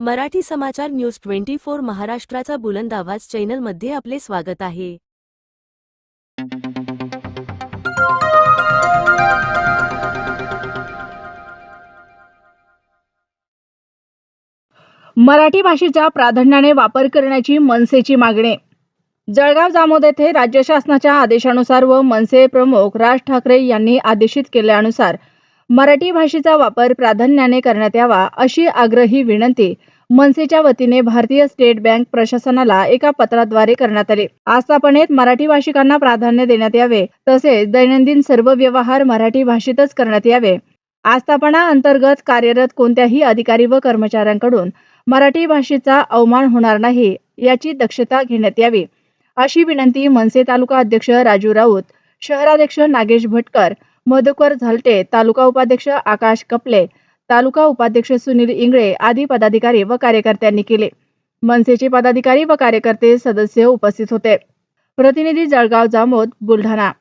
मराठी समाचार news twenty four महाराष्ट्राचा बुलंद आवाज चॅनलमध्ये आपले स्वागत आहे. मराठी भाषेचा प्राधान्याने वापर करण्याची मनसेची मागणी. जळगाव जामोद येथे राज्य शासनाच्या आदेशानुसार व मनसे प्रमुख राज ठाकरे यांनी आदेशित केल्यानुसार मराठी भाषेचा वापर प्राधान्याने करण्यात यावा अशी आग्रही विनंती मनसेच्या वतीने भारतीय स्टेट बँक प्रशासनाला एका पत्राद्वारे करण्यात आले. आस्थापनेत मराठी भाषिकांना प्राधान्य देण्यात यावे तसेच दैनंदिन सर्व व्यवहार मराठी भाषेतच करण्यात यावे. आस्थापना अंतर्गत कार्यरत कोणत्याही अधिकारी व कर्मचाऱ्यांकडून मराठी भाषेचा अवमान होणार नाही याची दक्षता घेण्यात यावी. अशी विनंती मनसे तालुका अध्यक्ष राजू राऊत शहराध्यक्ष नागेश भटकर मधुकर झलटे तालुका उपाध्यक्ष आकाश कपले तालुका उपाध्यक्ष सुनील इंगळे आदी पदाधिकारी व कार्यकर्त्यांनी केले. मनसेचे पदाधिकारी व कार्यकर्ते सदस्य उपस्थित होते. प्रतिनिधी जळगाव जामोद बुलढाणा.